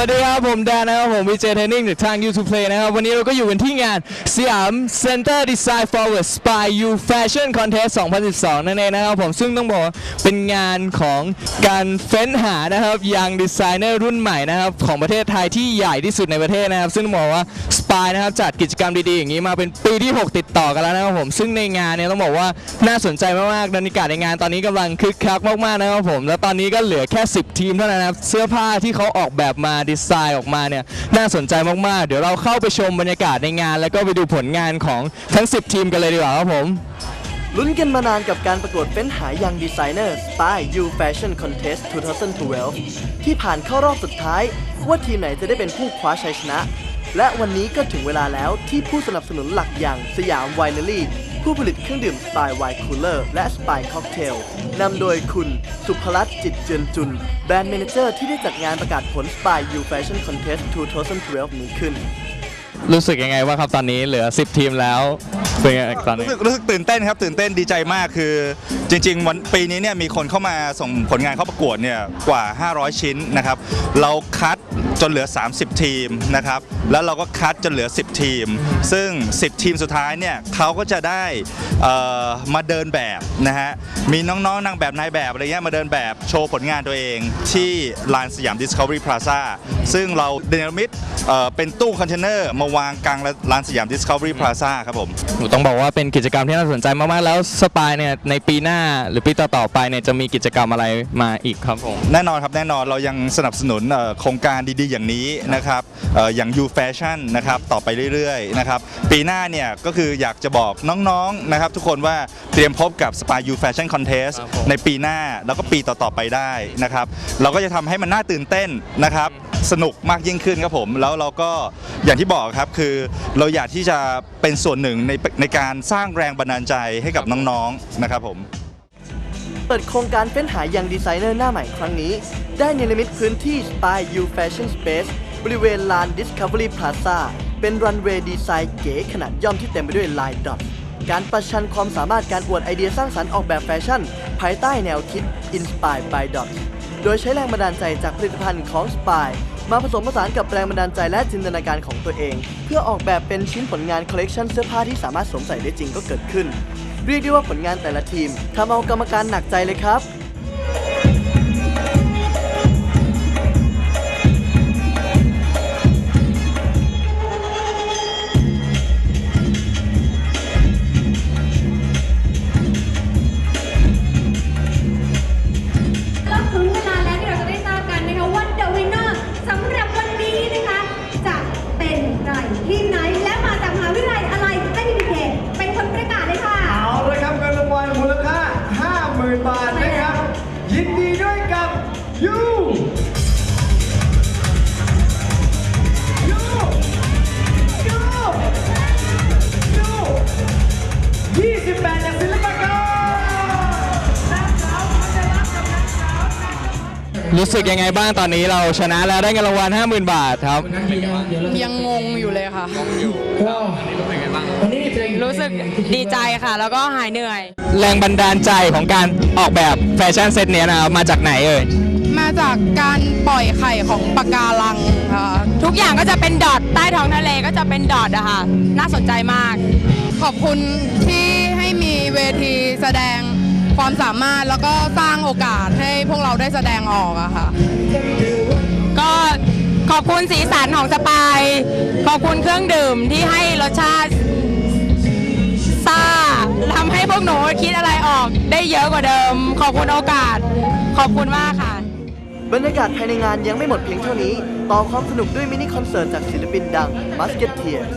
วัสดีครับ ผมแดนนะครับผมวีเจเทนนิ่งจากทาง YouTube Play นะครับ วันนี้เราก็อยู่กันที่งานสยาม Center Design Forward Spy You Fashion Contest 2012 นั่นเองนะครับผมซึ่งต้องบอกว่าเป็นงานของการเฟ้นหานะครับยังดีไซเนอร์รุ่นใหม่นะครับของประเทศไทยที่ใหญ่ที่สุดในประเทศนะครับ ซึ่งต้องบอกว่า Spy ปายนะครับจัดกิจกรรมดีๆอย่างนี้มาเป็นปีที่ 6 ติดต่อกันแล้วนะครับผม ซึ่งในงานเนี่ยต้องบอกว่าน่าสนใจมากๆบรรยากาศในงานตอนนี้กำลังคึกคักมากๆนะครับผม แล้วตอนนี้ก็เหลือแค่ 10 ทีมเท่านั้นนะครับเสื้อผ้าที่เขาออกแบบมาดีไซน์ออกมาเนี่ยน่าสนใจมากๆ เดี๋ยวเราเข้าไปชมบรรยากาศในงาน แล้วก็ไปดูผลงานของทั้ง 10 ทีมกันเลยดีกว่าครับผมลุ้นกันมานานกับการประกวดเฟ้นหายังดีไซเนอร์ Spy You Fashion Contest 2012 ที่ผ่านเข้ารอบสุดท้าย ว่าทีมไหนจะได้เป็นผู้คว้าชัยชนะ และวันนี้ก็ถึงเวลาแล้วที่ผู้สนับสนุนหลักอย่างสยามไวน์เนอรี่ ผู้ผลิตเครื่องดื่มสไตล์ไวน์คูลเลอร์และสไตล์ค็อกเทลนำโดยคุณสุภรัตน์จิตเจือนจุน แบรนด์เมนเจอร์ที่ได้จัดงานประกาศผล Spy You Fashion Contest 2012 นี้ขึ้น รู้สึกยังไงว่างครับตอนนี้เหลือ 10 ทีมแล้ว เป็นไงตอนนี้ รู้สึกรู้สึกตื่นเต้นครับตื่นเต้นดีใจมากคือ จริงๆวันปีนี้เนี่ยมีคนเข้ามาส่งผลงานเข้าประกวดเนี่ยกว่า 500 ชิ้นนะครับ เราคัดจนเหลือ 30 ทีมนะครับแล้วเราก็คัดจนเหลือ 10 ทีม ซึ่ง 10 ทีมสุดท้ายเนี่ยเขาก็จะได้เอ่อมาเดินแบบนะฮะมีน้องๆนางแบบนายแบบอะไรเงี้ยมาเดินแบบโชว์ผลงานตัวเองที่ลานสยาม Discovery Plaza ซึ่งเราเดนมิดเป็นตู้คอนเทนเนอร์มาวางกลางลานสยาม Discovery Plaza ครับผมต้องบอกว่าเป็นกิจกรรมที่น่าสนใจมากๆ แล้วสปายเนี่ยในปีหน้าหรือปีต่อๆไปเนี่ยจะมีกิจกรรมอะไรมาอีกครับผมแน่นอนครับแน่นอนเรายังสนับสนุนเอ่อโครงการดีๆ อย่างนี้นะครับเอ่ออย่าง U Fashion นะครับต่อไปเรื่อยๆนะครับปีหน้าเนี่ยก็คืออยากจะบอกน้องๆนะครับทุกคนว่าเตรียมพบกับ Spy U Fashion Contest ครับผมในปีหน้าแล้วก็ปีต่อๆไปได้นะครับเราก็จะทำให้มันน่าตื่นเต้นนะครับ สนุกมากยิ่งขึ้นครับผม แล้วเราก็อย่างที่บอกครับคือเราอยากที่จะเป็นส่วนหนึ่งในในการสร้างแรงบันดาลใจให้กับน้องๆนะครับผมเปิดโครงการเฟ้นหายังดีไซเนอร์หน้าใหม่ครั้งนี้ ได้เนรมิตพื้นที่ Spy U Fashion Space บริเวณลาน Discovery Plaza เป็นรันเวย์ดีไซน์เก๋ขนาดย่อมที่เต็มไปด้วยลายดอทการประชันความสามารถการอวดไอเดียสร้างสรรค์ออกแบบแฟชั่น ภายใต้แนวคิด Inspired by Dot โดยใช้แรงบันดาลใจจากผลิตภัณฑ์ของสปายมาผสมผสานกับแรงบันดาลใจและจินตนาการของตัวเอง เพื่อออกแบบเป็นชิ้นผลงานคอลเลกชันเสื้อผ้าที่สามารถสวมใส่ได้จริงก็เกิดขึ้น เรียกได้ว่าผลงานแต่ละทีมทำเอากรรมการหนักใจเลยครับ รู้สึกยังไงบ้างตอนนี้เราชนะแล้วได้เงินรางวัล50,000 บาทครับ ยังงงอยู่เลยค่ะวันนี้เพลงรู้สึกดีใจค่ะ แล้วก็หายเหนื่อย แรงบันดาลใจของการออกแบบแฟชั่นเซตเนี้ยนะครับมาจากไหนเอ่ย มาจากการปล่อยไข่ของปะการังค่ะ ทุกอย่างก็จะเป็นดอทใต้ท้องทะเลก็จะเป็นดอทอะค่ะ น่าสนใจมาก ขอบคุณที่ให้มีเวทีแสดง ความสามารถแล้วก็สร้างโอกาสให้พวกเราได้แสดงออกอะค่ะ ก็ขอบคุณสีสันของสปาย ขอบคุณเครื่องดื่มที่ให้รสชาติซ่าทำให้พวกหนูคิดอะไรออกได้เยอะกว่าเดิม ขอบคุณโอกาส ขอบคุณมากค่ะ บรรยากาศภายในงานยังไม่หมดเพียงเท่านี้ ต่อความสนุกด้วยมินิคอนเสิร์ตจากศิลปินดัง Musketeers